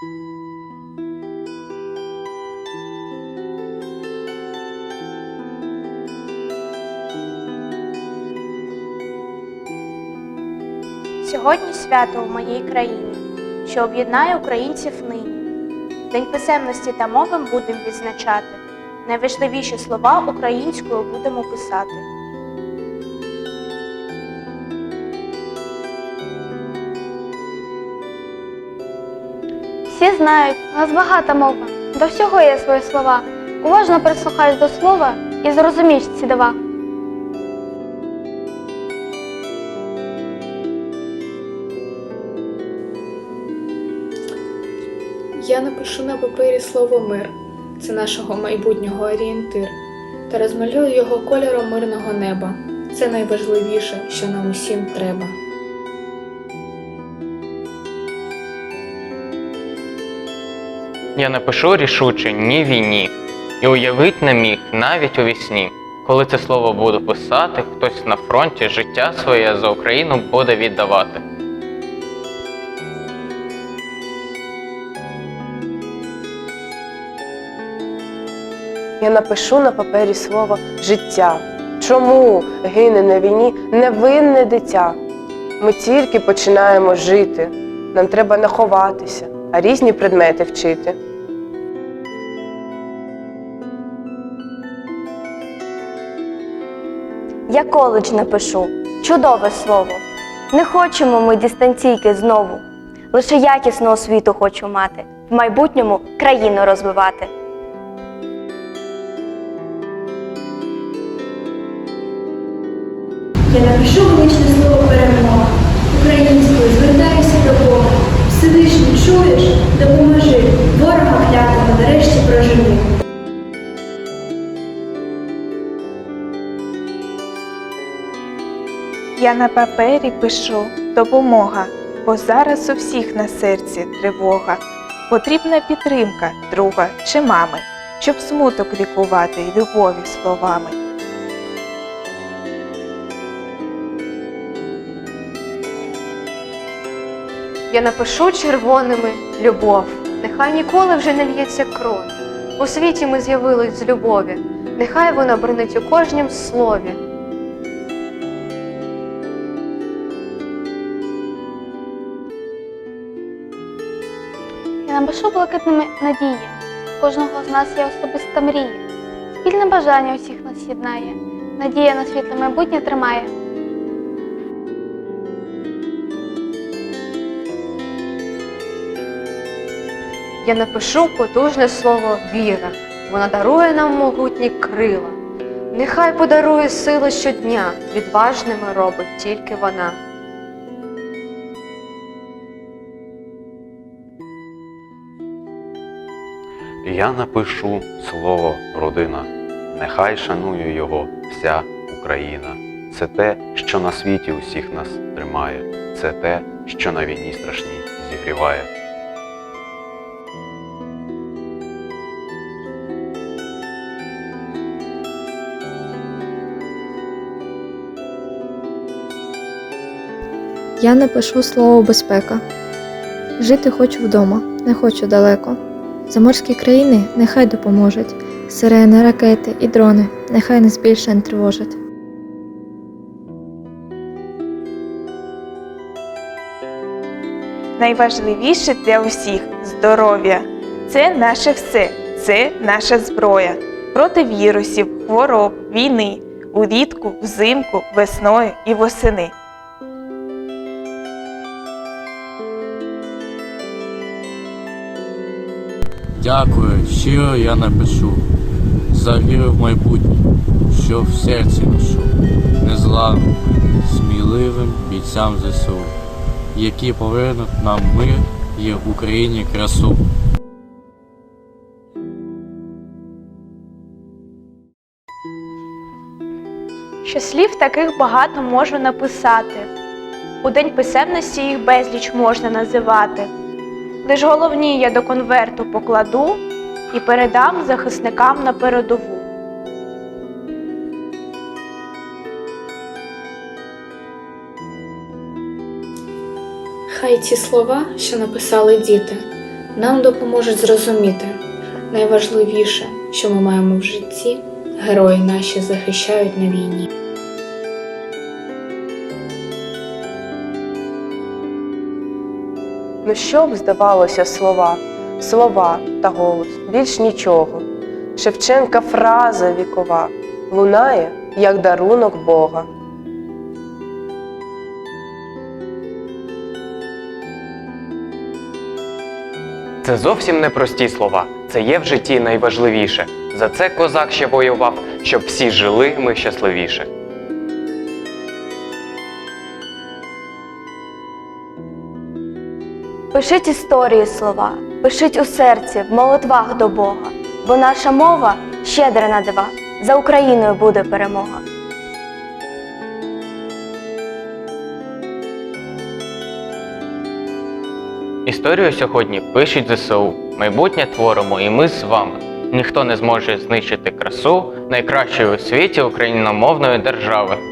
Сьогодні свято у моїй країні, що об'єднає українців нині. День писемності та мови будемо відзначати. Найважливіші слова українською будемо писати. Всі знають, у нас багата мова, до всього є свої слова. Уважно прислухайся до слова і зрозумієш ці дива. Я напишу на папері слово мир, це нашого майбутнього орієнтир, та розмалюю його кольором мирного неба. Це найважливіше, що нам усім треба. Я напишу рішуче ні війні, і уявить не міг навіть у вісні. Коли це слово буду писати, хтось на фронті життя своє за Україну буде віддавати. Я напишу на папері слово життя. Чому гине на війні невинне дитя? Ми тільки починаємо жити. Нам треба не ховатися, а різні предмети вчити. Я коледж напишу. Чудове слово. Не хочемо ми дистанційки знову. Лише якісну освіту хочу мати, в майбутньому країну розвивати. Я напишу величне слово перемога. Українською звертаюся до Бога. Всевишній чуєш, допоможи, ворога клятого нарешті прожени. Я на папері пишу допомога, бо зараз у всіх на серці тривога. Потрібна підтримка друга чи мами, щоб смуток лікувати й любові словами. Я напишу червоними любов. Нехай ніколи вже не л'ється кров. У світі ми з'явились з любові. Нехай вона бринить у кожнім слові. Напишу блакитними надії. Кожного з нас є особиста мрія. Спільне бажання усіх нас єднає. Надія на світле майбутнє тримає. Я напишу потужне слово віра. Вона дарує нам могутні крила. Нехай подарує сили щодня, відважними робить тільки вона. Я напишу слово родина, нехай шанує його вся Україна. Це те, що на світі усіх нас тримає, це те, що на війні страшній зігріває. Я напишу слово безпека. Жити хочу вдома, не хочу далеко. Заморські країни нехай допоможуть. Сирени, ракети і дрони нехай нас більше не тривожать. Найважливіше для усіх здоров'я. Це наше все, це наша зброя. Проти вірусів, хвороб, війни, улітку, взимку, весною і восени. Дякую, щиро я напишу. За віру в майбутнє, що в серці ношу, незламним, сміливим бійцям ЗСУ, які повернуть нам мир і в Україні красу. Що слів таких багато можу написати. У день писемності їх безліч можна називати. Лиш головні я до конверту покладу і передам захисникам на передову. Хай ці слова, що написали діти, нам допоможуть зрозуміти найважливіше, що ми маємо в житті, герої наші захищають на війні. Ну що б здавалося слова, слова та голос, більш нічого. Шевченка фраза вікова лунає, як дарунок Бога. Це зовсім не прості слова. Це є в житті найважливіше. За це козак ще воював, щоб всі жили ми щасливіше. Пишіть історії слова, пишіть у серці, в молитвах до Бога, бо наша мова щедра на дива, за Україною буде перемога. Історію сьогодні пишуть ЗСУ. Майбутнє творимо, і ми з вами. Ніхто не зможе знищити красу найкращої у світі україномовної держави.